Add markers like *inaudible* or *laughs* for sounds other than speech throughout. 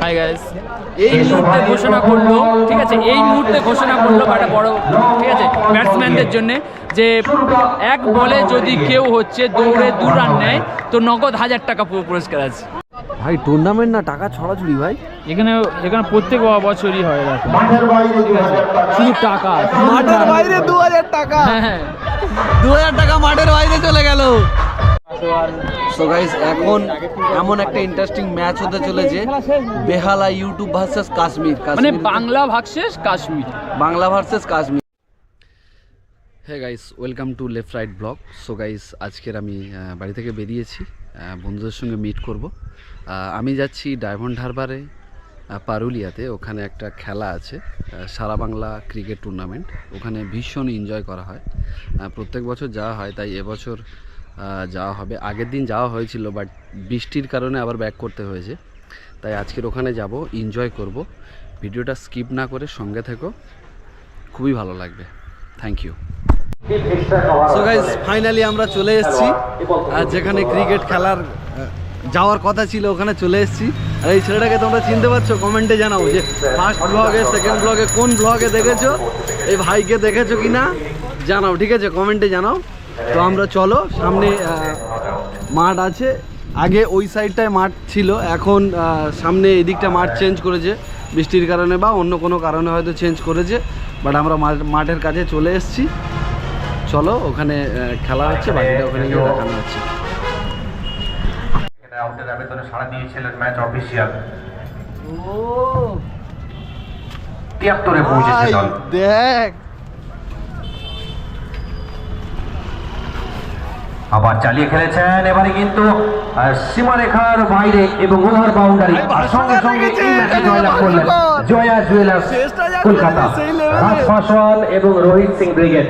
Hi guys এই মুহূর্তে ঘোষণা করল ঠিক আছে এই মুহূর্তে ঘোষণা করল বা একটা বড় ঠিক আছে ব্যাটসম্যানদের জন্য যে এক বলে যদি কেউ হচ্ছে দৌড়ে দু রান নেয় তো নগদ হাজার টাকা পুরো পুরস্কার আছে। ভাই টুর্নামেন্ট না টাকা ছড়াছড়ি ভাই? এখানে এখানে প্রত্যেক বছরই হয় শুধু টাকা মাঠের বাইরে দু হাজার টাকা? হ্যাঁ হ্যাঁ। দু হাজার টাকা মাঠের বাইরে চলে গেল। সো গাইস এখন এমন একটা ইন্টারেস্টিং ম্যাচ হতে চলেছে বেহালা ইউটিউব ভার্সেস কাশ্মীর মানে বাংলা ভাগশেষ কাশ্মীর। বাংলা ভার্সেস কাশ্মীর। হ্যাঁ guys welcome to left right blog so guys আজকের আমি বাড়ি থেকে বেরিয়েছি বন্ধুদের সঙ্গে মিট করব। আমি যাচ্ছি ডায়মন্ড হারবারে পারুলিয়াতে ওখানে একটা খেলা আছে সারা বাংলা ক্রিকেট টুর্নামেন্ট ওখানে ভীষণ এনজয় করা হয়। প্রত্যেক বছর যাওয়া হয় তাই এবছর যাওয়া হবে। আগের দিন যাওয়া হয়েছিল বাট বৃষ্টির কারণে আবার ব্যাক করতে হয়েছে। তাই আজকের ওখানে যাব এনজয় করব। ভিডিওটা স্কিপ না করে সঙ্গে থেকো। খুবই ভালো লাগবে। থ্যাংক ইউ সো ফাইনালি আমরা চলে এসেছি। আর যেখানে ক্রিকেট খেলার যাওয়ার কথা ছিল, ওখানে চলে এসেছি। আর এই ছেলেটাকে তোমরা চিনতে পারছ? কমেন্টে জানাও যে ফার্স্ট ব্লগে সেকেন্ড ব্লগে কোন ব্লগে দেখেছ? এই ভাইকে দেখেছ কি না জানাও, ঠিক আছে? কমেন্টে জানাও। তো আমরা চলো সামনে মাঠ আছে। আগে ওই সাইডটায় মাঠ ছিল এখন সামনে এদিকটা মাঠ চেঞ্জ করেছে বৃষ্টির কারণে বা অন্য কোনো কারণে হয়তো চেঞ্জ করেছে বাট আমরা মাঠ- মাঠের কাছে চলে এসেছি। চলো ওখানে খেলা হচ্ছে বাকিটা ওখানে গিয়ে দেখানো হচ্ছে। আউটের আবেদনে সাড়া দিয়েছিলেন ম্যাচ অফিসিয়াল তিয়াত্তরে পৌঁছেছে দল। দেখ। আবার চালিয়ে খেলেছেন। এবারে কিন্তু সীমারেখার বাইরে এবং ওভার বাউন্ডারি সঙ্গে সঙ্গে এই ম্যাচে জয়লাভ করলেন। জয়া জুয়েলার্স কলকাতা। রাজ পাসওয়ান এবং রোহিত সিং ব্রিগেড।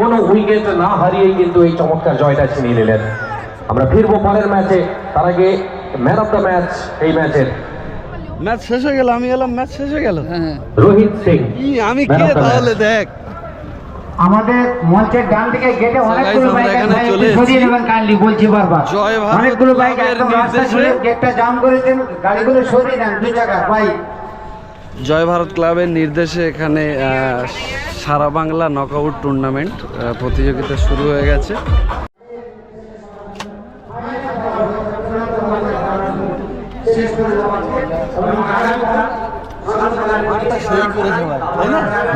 কোনো উইকেট না হারিয়েই কিন্তু এই চমৎকার জয়টা ছিনিয়ে নিলেন। আমরা ফিরবো পরের ম্যাচে তার আগে ম্যান অফ দ্য ম্যাচ এই ম্যাচের ম্যাচ শেষ হয়ে গেল আমি এলাম ম্যাচ শেষ হয়ে গেল। হ্যাঁ। রোহিত সিং কি আমি কে. তাহলে দেখ? আমাদের মঞ্চের ডান দিকে গেটে অনেকগুলো বাইক আছে। সরিয়ে নেবেন কাইন্ডলি বলছি বারবার। জয় ভারত অনেকগুলো বাইক একদম রাস্তা ছেড়ে গেটটা জাম করেছেন গাড়িগুলো সরিয়ে দেন দুই জায়গা বাইক জয় ভারত ক্লাবের নির্দেশে এখানে সারা বাংলা নকআউট টুর্নামেন্ট প্রতিযোগিতা শুরু হয়ে গেছে।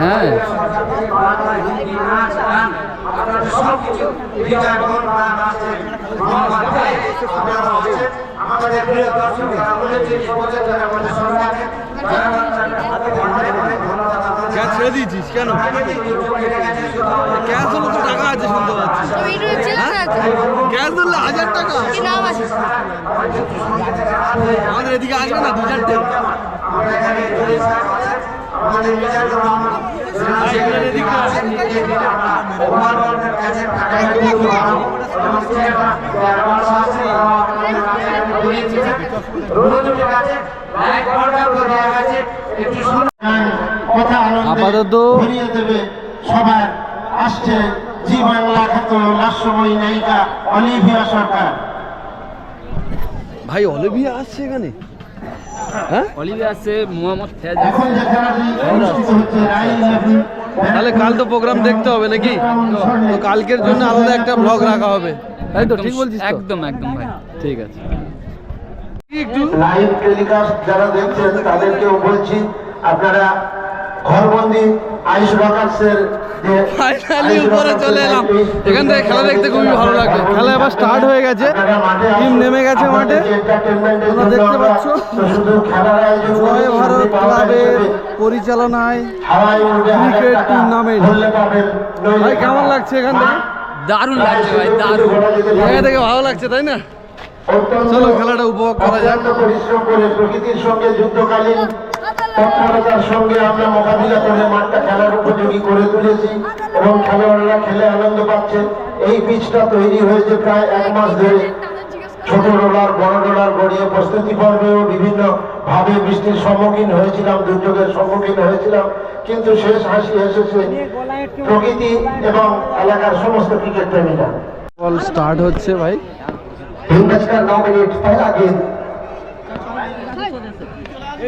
হ্যাঁ আমাদের প্রিয় দর্শক যারা বলেছে আমাদের ক্যাচ ছেড়ে দিয়েছিস কেন? ক্যাচ হলে তো টাকা আছে শুনতে পাচ্ছি। না? ক্যাচ ধরলে হাজার টাকা। কি আমাদের এদিকে আসবে না দু চারটে। কথা আনন্দে আপাতত ফিরিয়ে দেবে সবার আসছে জি বাংলা খ্যাত লাস্যময়ী নায়িকা অলিভিয়া সরকার ভাই, অলিভিয়া আসছে এখানে? হ্যাঁ? অলিভে আছে মোহাম্মদ তাহলে কাল তো প্রোগ্রাম দেখতে হবে নাকি? তো কালকের জন্য আলাদা একটা ব্লগ রাখা হবে। তাই তো ঠিক বলছিস একদম একদম ভাই। ঠিক আছে। একটু লাইভ টেলিকাস্ট যারা দেখছেন তাদেরকেও বলছি আপনারা ঘরবন্দি আইস রকার্সের ফাইনালি উপরে চলে এলাম। এখান থেকে খেলা দেখতে খুবই ভালো লাগবে খেলা এবার স্টার্ট হয়ে গেছে। টিম নেমে গেছে মাঠে। তোমরা দেখতে পাচ্ছ। জয় ভারত ক্লাবের পরিচালনায় ক্রিকেট টুর্নামেন্ট ভাই কেমন লাগছে এখান থেকে? দারুণ লাগছে ভাই দারুণ। জায়গা থেকে ভালো লাগছে তাই না? চলো খেলাটা উপভোগ করা যাক। পরিশ্রম করে প্রকৃতির সঙ্গে যুদ্ধকালীন তৎপরতার সঙ্গে আমরা মোকাবিলা করে মাঠটা খেলার উপযোগী করে তুলেছি এবং খেলোয়াড়রা খেলে আনন্দ পাচ্ছে। এই পিচটা তৈরি হয়েছে প্রায় এক মাস ধরে। ছোট ডলার বড় ডলার গড়িয়ে প্রস্তুতি পর্বেও বিভিন্ন ভাবে বৃষ্টির সম্মুখীন হয়েছিলাম দুর্যোগের সম্মুখীন হয়েছিলাম। কিন্তু শেষ হাসি এসেছে প্রকৃতি এবং এলাকার সমস্ত ক্রিকেট প্রেমীরা। বল স্টার্ট হচ্ছে ভাই। তিন ম্যাচ কা মিনিট পহলা গেম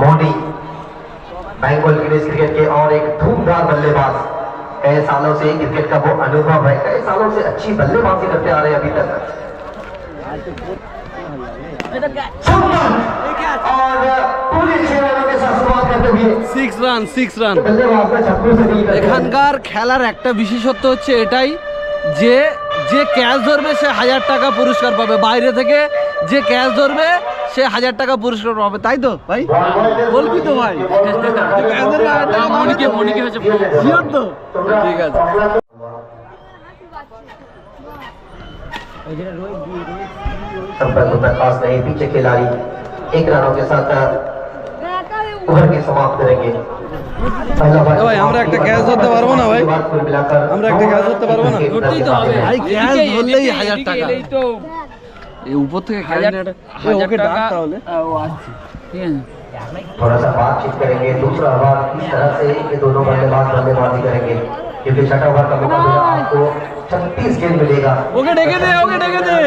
मोदी बेंगोल गिरीश क्रिकेट के और एक धूमधार बल्लेबाज कई सालों से क्रिकेट का वो अनुभव है कई सालों से अच्छी बल्लेबाजी करते आ रहे हैं अभी तक और पूरे छह रनों के साथ शुरुआत करते हुए সিক্স রান সিক্স রান बल्लेबाज का छक्कों से नहीं करते हैं। এখানকার খেলার একটা বিশেষত্ব হচ্ছে এটাই যে যে ক্যাচ ধরবে সে হাজার টাকা পুরস্কার পাবে বাইরে থেকে যে ক্যাচ ধরবে সে হাজার টাকা পুরস্কার পাবে তাই তো ভাই বলবি তো ভাই ক্যাচ ধরবে হাজার টাকা পাবে মনিকে তো? মনিকে হচ্ছে Sure তো ঠিক আছে संपर्क होता खास नहीं पीछे खिलाड़ी एक रनों के साथ उभर के समाप्त करेंगे पहला এ ভাই আমরা একটা ক্যাচ ধরতে পারবো না ভাই আমরা একটা ক্যাচ ধরতে পারবো না ধরতেই তো হবে ভাই ক্যাচ ধরলেই হাজার টাকা এই উপর থেকে হাজার ওকে ডাক তাহলে ও আসছে ঠিক আছে थोड़ा सा बातचीत करेंगे दूसरा ओवर किस तरह से ये दोनों बल्लेबाज बल्लेबाजी करेंगे क्योंकि छठा ओवर का मुकाबला आपको छत्तीस गेंद मिलेगा ওকে ডেকে দে ওকে ডেকে দে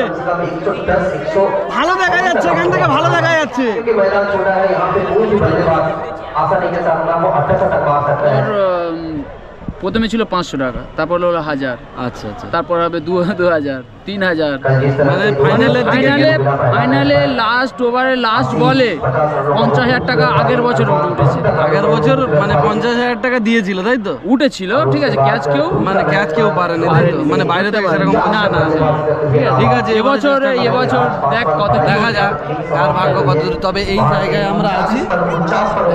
ভালো দেখা যাচ্ছে এখান থেকে ভালো দেখা যাচ্ছে मैदान छोड़ा है यहाँ पे कोई भी बल्लेबाज आसानी के साथ ना वो अच्छा सा टकमा सकता है। প্রথমে ছিল পাঁচশো টাকা তারপর হলো হাজার। আচ্ছা আচ্ছা। তারপর হবে দু দু হাজার তিন হাজার। মানে ফাইনালে ফাইনালে ফাইনালে লাস্ট ওভারে লাস্ট বলে পঞ্চাশ হাজার টাকা আগের বছর উঠেছে। আগের বছর মানে পঞ্চাশ হাজার টাকা দিয়েছিল তাই তো? উঠেছিল ঠিক আছে ক্যাচ কেউ মানে ক্যাচ কেউ পারেনি মানে বাইরে থেকে সেরকম না না ঠিক আছে এবছর এবছর দেখ কত দেখা যাক কার ভাগ্য কত তবে এই জায়গায় আমরা আছি।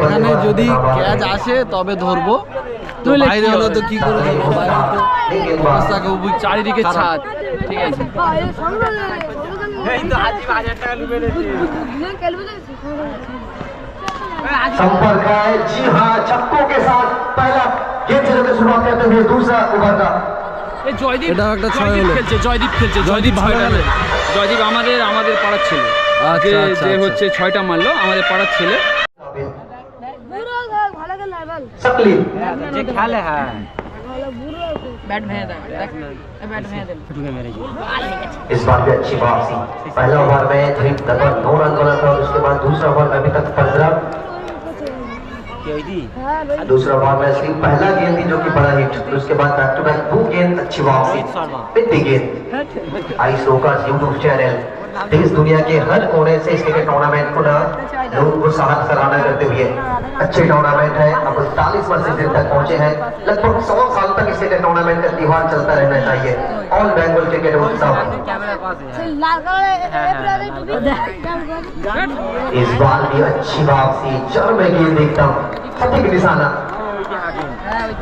এখানে যদি ক্যাচ আসে তবে ধরবো। নইলে বাইরে কি হলে হবে? তো কি করে ধরবো বাইরে তো অবস্থা খুবই চারিদিকে খারাপ। ছাদ ঠিক আছে संपर्क है जी हाँ छक्कों के साथ पहला गेंद से लेकर शुरुआत करते हुए दूसरा ओवर का এই জয়দীপ এটাও একটা ছয় জয়দীপ হলো। খেলছে জয়দীপ খেলছে জয়দীপ ভালো ছয়টা খেলে। জয়দীপ আমাদের আমাদের পাড়ার ছেলে আচ্ছা, যে আচ্ছা, যে আচ্ছা। হচ্ছে ছয়টা মারলো আমাদের পাড়ার ছেলে सकली जे खेले है। इस बार भी अच्छी बात थी। पहला ओवर में करीब लगभग नौ रन बना था और उसके बाद दूसरा ओवर में अभी तक पंद्रह। दूसरा ओवर में सिर्फ़ पहला गेंद थी जो कि बड़ा हिट उसके बाद बैक टू बैक दो गेंद अच्छी वापसी पिट्टी गेंद। *laughs* आई सोका यूट्यूब चैनल देश दुनिया के हर कोने से इस क्रिकेट टूर्नामेंट को लोग को सराहना करते हुए अच्छे टूर्नामेंट है। अब उनतालीसवां सीज़न तक पहुँचे हैं। लगभग सौ साल तक इस क्रिकेट टूर्नामेंट का त्योहार चलता रहना चाहिए। ऑल बेंगल क्रिकेट उत्सव इस बार भी अच्छी वापसी चर में गेंद एकदम सटीक निशाना।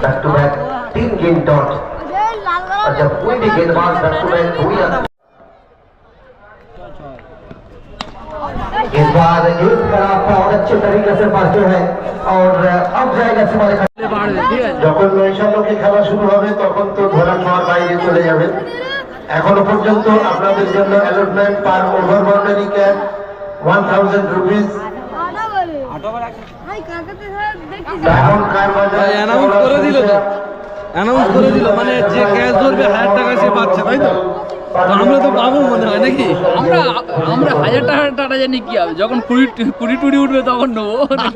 बैक टू बैक तीन गेंद डॉट और जब कोई भी गेंदबाज बैक टू बैक दो इस बार एक खराब और अच्छे तरीके से पहुंचे हैं और अब जाएगा तुम्हारे বাড়বে ঠিক আছে যখন নৈশালকে খেলা শুরু হবে তখন তো ধরা খাওয়ার বাইরে চলে যাবে এখনো পর্যন্ত আপনাদের জন্য allotment per over boundary cap one thousand rupees এখন কার বাজার ভাই অ্যানাউন্স করে দিল তো অ্যানাউন্স করে দিল মানে যে ক্যাচ ধরবে হাজার টাকা সে পাচ্ছে তাই তো তো আমরা তো পাবো মনে হয় নাকি আমরা আমরা হাজার টাকা টাকা জানি কি হবে যখন কুড়ি কুড়ি টুড়ি উঠবে তখন নেবো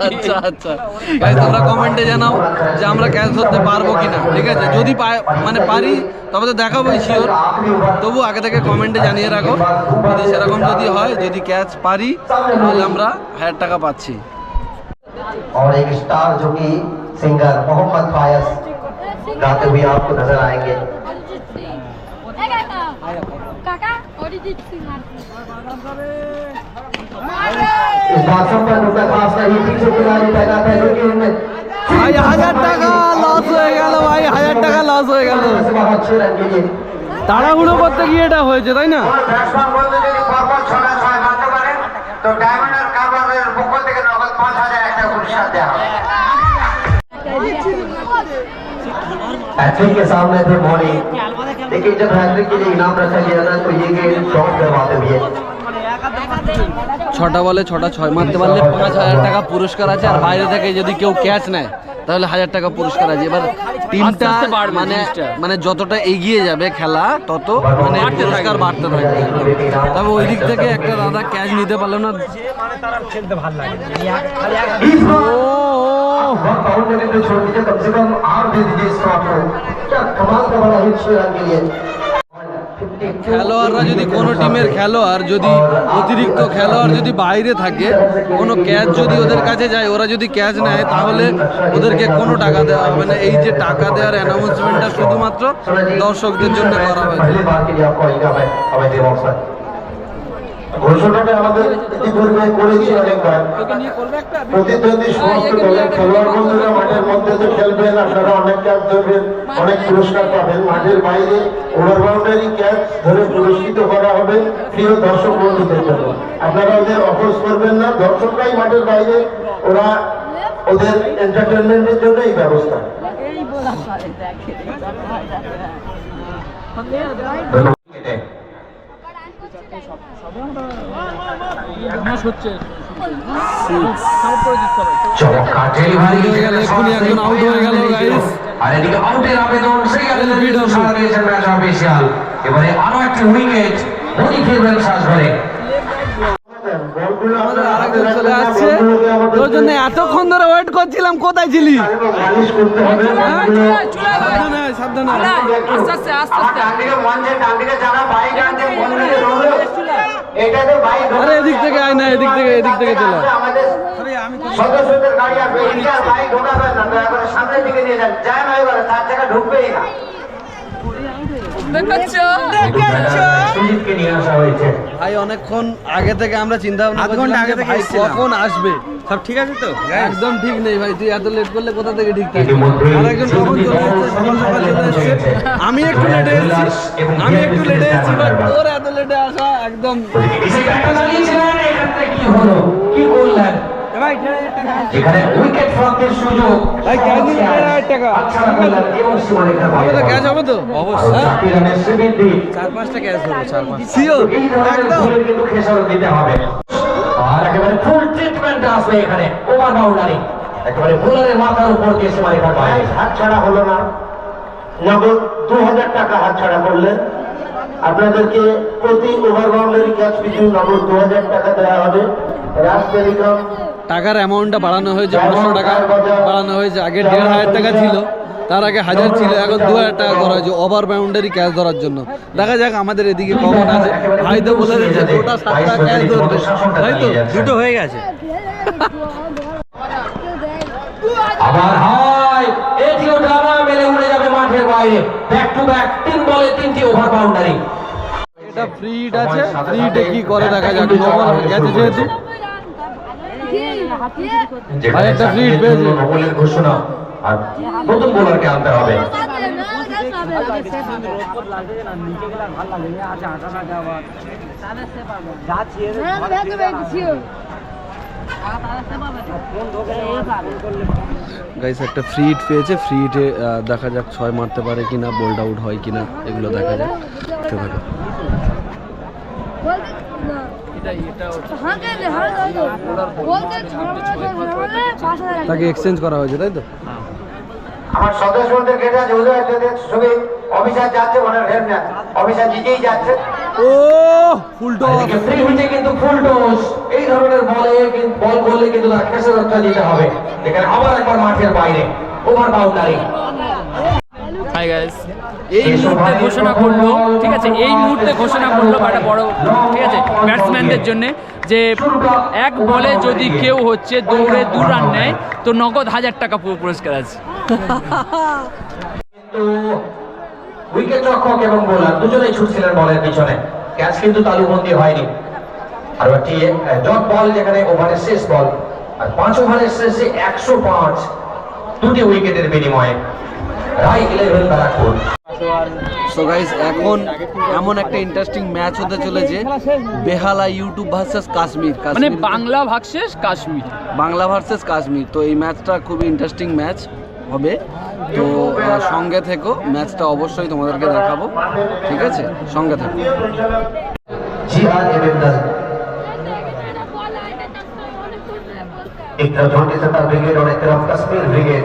আচ্ছা আচ্ছা ভাই তোমরা কমেন্টে জানাও যে আমরা ক্যাচ ধরতে পারবো কিনা ঠিক আছে যদি পা- মানে পারি তবে তো দেখাবোই শিওর তবু আগে থেকে কমেন্টে জানিয়ে রাখো যদি সেরকম যদি হয় যদি ক্যাচ পারি তাহলে আমরা হাজার টাকা পাচ্ছি और एक स्टार जो कि सिंगर मोहम्मद फायस गाते हुए आपको नजर आएंगे काका अरिजीत सिंह इस बार संपर्क होता खास नहीं पीछे खिलाड़ी तैनात है लेकिन ভাই হাজার টাকা লস হয়ে গেল ভাই হাজার টাকা লস লস হয়ে গেল তাড়াহুড়ো করতে গিয়ে এটা হয়েছে তাই না ব্যাটসম্যান বলতে যদি পরপর ছটা ছয় মারতে পারেন তো ডায়মন্ড আর কারবারের পক্ষ থেকে নগদ পাঁচ হাজার একটা পুরস্কার দেওয়া হবে हैट्रिक के सामने थे मौली लेकिन जब हैट्रिक के लिए इनाम रखा गया था तो ये गेम शॉट करवाते हुए ছটা বলে ছটা ছয় মারতে পারলে পাঁচ হাজার টাকা পুরস্কার আছে আর বাইরে থেকে যদি কেউ ক্যাচ নেয় তাহলে হাজার টাকা পুরস্কার আছে এবার টিমটা আস্তে বাড়বে মানে জিনিসটা। মানে যতটা এগিয়ে যাবে খেলা তত মানে বাড়তে পুরস্কার থাকবে। বাড়তে থাকবে তবে ওই দিক থেকে একটা দাদা ক্যাচ নিতে পারলো না वक्त आउट लेने पे छोड़ दीजिए कम से कम आठ दे दीजिए इस शॉट को क्या कमाल का बड़ा हिट श्रीलंका के लिए খেলোয়াড়রা যদি কোনো টিমের খেলোয়াড় যদি অতিরিক্ত খেলোয়াড় যদি বাইরে থাকে কোনো ক্যাচ যদি ওদের কাছে যায় ওরা যদি ক্যাচ নেয় তাহলে ওদেরকে কোনো টাকা দেওয়া হবে না এই যে টাকা দেওয়ার অ্যানাউন্সমেন্টটা শুধুমাত্র দর্শকদের জন্য করা হয়েছে ঘোষণাটা আমাদের ইতিপূর্বে করেছি অনেকবার প্রতিদ্বন্দ্বী সমস্ত দলের খেলোয়াড় বন্ধুরা মাঠের মধ্যে তো খেলবেন আপনারা অনেক ক্যাচ ধরবেন অনেক পুরস্কার পাবেন। মাঠের বাইরে ওভার বাউন্ডারি ক্যাচ ধরে পুরস্কৃত করা হবে প্রিয় দর্শক বন্ধুদের জন্য। আপনারা ওদের অপোজ করবেন না দর্শকরাই মাঠের বাইরে ওরা ওদের এন্টারটেনমেন্টের জন্য এই ব্যবস্থা মাস হচ্ছে সাপোর্ট করে দিচ্ছে সবাই চমৎকার ডেলিভারি এক্ষুনি একজন out হয়ে গেল, guys। আর এদিকে আউটের আবেদন সেই আবেদন Speed কিন্তু up. সাড়া দিয়েছেন ম্যাচ অফিসিয়াল এবারে আরও একটি উইকেট ফিরবেন শ্বাসঘরে বলগুলো আমাদের আপনারা হাতে আরেকজন চলে আসছে। বলগুলোকে তোর জন্য এতক্ষণ ধরে ওয়েট করছিলাম কোথায় ছিলি? করতে হবে বলগুলো। সাবধানে আয়। আস্তে আস্তে আস্তে বাইক আরে এদিক থেকে আয় না এদিক থেকে এদিক থেকে চলে। আমাদের সদস্যদের গাড়ি আসবে এদিকে বাইক ঢোকাবেন না দয়া করে সামনের দিকে নিয়ে যান জ্যাম হয়ে গেলে তার জায়গা ঢুকবেই না সুজিতকে নিয়ে আসা হয়েছে ভাই অনেকক্ষণ আগে থেকে আমরা চিন্তা ভাবনা আধ ঘণ্টা আগে থেকে ভাই। কখন আসবে? সব ঠিক আছে তো? একদম ঠিক নেই ভাই তুই এত লেট করলে কোথা থেকে ঠিক থাকবে? আর একজন কখন চলে এসেছে সকাল সকাল চলে এসেছে আমি একটু লেটে এসেছি। আমি একটু লেটে এসেছি বাট ওর এত লেটে আসা একদম এখানে কি হলো? কি করলেন এখানে সুযোগ ভাই, ক্যাচ নিতে হাজার টাকা। আচ্ছা করলেন এবং সীমারেখার হবে তো ক্যাচ হবে তো? অবশ্যই। রানের শ্রীবৃদ্ধি চার পাঁচটা ক্যাচ ধরবো চার পাঁচ। শিওর একদম। কিন্তু খেসারত দিতে হবে। আর একেবারে ফুল ট্রিটমেন্ট আসবে এখানে ওভার বাউন্ডারি একেবারে বোলারের মাথার উপর দিয়ে সীমারেখার বাইরে হাত ছাড়া হলো না। নগদ দু হাজার টাকা হাত ছাড়া করলেন। আপনাদেরকে প্রতি ওভার বাউন্ডারি ক্যাচ পিছু নগদ দু হাজার টাকা দেওয়া হবে। টাকার অ্যামাউন্টটা বাড়ানো হয়েছে, পাঁচশো টাকা বাড়ানো হয়েছে। আগে দেড় হাজার টাকা ছিল, তার আগে হাজার ছিল, এখন দু হাজার টাকা করা হয়েছে ওভার বাউন্ডারি ক্যাচ ধরার জন্য। দেখা যাক আমাদের এদিকে কখন আছে। ভাই তো বলে গোটা সাতটা ক্যাচ ধরবে। তো? দুটো হয়ে গেছে। আবার ডানা মেলে উড়ে যাবে মাঠের বাইরে। ব্যাক টু ব্যাক তিন বলে তিনটি ওভার বাউন্ডারি এটা ফ্রিট আছে ফ্রিটে কি করে দেখা যাক নর্মাল গেছে যেহেতু। ভাই, একটা free hit পেয়েছে। ঘোষণা। আর নতুন বোলারকে আনতে হবে। গাইস একটা ফ্রি হিট পেয়েছে ফ্রি হিটে দেখা যাক ছয় মারতে পারে কিনা বোল্ড আউট হয় কিনা এগুলো দেখা যাক। তাকে এক্সচেঞ্জ করা হয়েছে তাই তো? আমার সদস্যদের গেটে আছে উদয়দের ছবি অফিসার যাচ্ছে ওনার হেল্প নেন। অফিসার নিজেই যাচ্ছে। ও ফুল টস ফ্রি হিটে কিন্তু ফুল ডোজ এই ধরনের বলে কিন্তু বল করলে কিন্তু তার খেসারতটা দিতে হবে। এখানে আবার একবার মাঠের বাইরে। ওভার বাউন্ডারি হাই গাইস এই মুহূর্তে ঘোষণা করল, ঠিক আছে, এই মুহূর্তে ঘোষণা করল একটা বড়, ঠিক আছে ব্যাটসম্যানদের জন্য যে এক বলে যদি কেউ হচ্ছে দৌড়ে দু রান নেয়, তো নগদ হাজার টাকা পুরো পুরস্কার আছে। উইকেট রক্ষক এবং বোলার দুজনেই ছুটছিলেন বলের পিছনে। ক্যাচ কিন্তু তালুবন্দি হয়নি। আর একটি ডট বল যেখানে ওভারের শেষ বল আর পাঁচ ওভারের শেষে একশো পাঁচ, দুটি উইকেটের বিনিময়ে। রাই ইলেভেন ব্যারাকপুর সো গাইস এখন এমন একটা ইন্টারেস্টিং ম্যাচ হতে চলেছে বেহালা ইউটিউব ভার্সেস কাশ্মীর মানে কাশ্মীর বাংলা ভার্সেস কাশ্মীর বাংলা ভার্সেস কাশ্মীর তো এই ম্যাচটা খুবই ইন্টারেস্টিং ম্যাচ হবে তো আহ, সঙ্গে থেকো ম্যাচটা অবশ্যই তোমাদেরকে দেখাবো ঠিক আছে সঙ্গে থেকো জিহাদ এমএম দল এটা বল এটা তো অনেক করতে বলতে एक तरफ झोंटी सत्ता ब्रिगेड और एक तरफ कश्मीर ब्रिगेड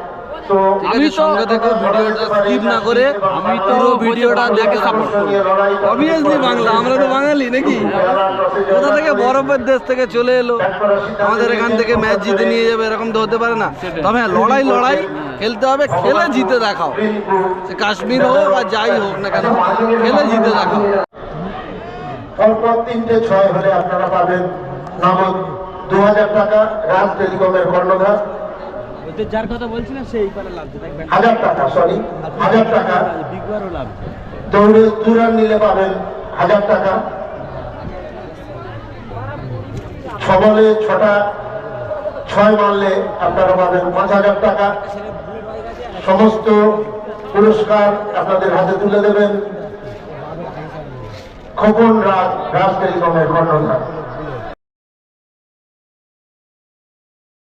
আমি তো- ভিডিওটা স্কিপ না করে আমি তো ভিডিওটা দেখে সাপোর্ট করব। অবভিয়াসলি বাংলা আমরা তো বাঙালি নাকি? কোথা থেকে বরফের দেশ থেকে চলে এলো? আমাদের এখান থেকে ম্যাচ জিতে নিয়ে যাবে এরকম তো হতে পারে না। তবে হ্যাঁ লড়াই লড়াই খেলতে হবে খেলে জিতে দেখাও। সে কাশ্মীর হোক আর যাই হোক না কেন খেলে জিতে দেখাও। পরপর তিনটে ছয় হলে আপনারা পাবেন দু হাজার টাকা রাজ টেলিকমের কর্ণধার। যার কথা বলছিলাম সেই পারে হাজার টাকা সরি হাজার টাকা। বিগবারও লাগছে দৌড়ে দু রান নিলে পাবেন হাজার টাকা। ছ বলে ছটা ছয় মারলে আপনারা পাবেন পাঁচ হাজার টাকা। সমস্ত পুরস্কার আপনাদের হাতে তুলে দেবেন। খোকন রাজ রাজ টেলিকমের কর্ণধার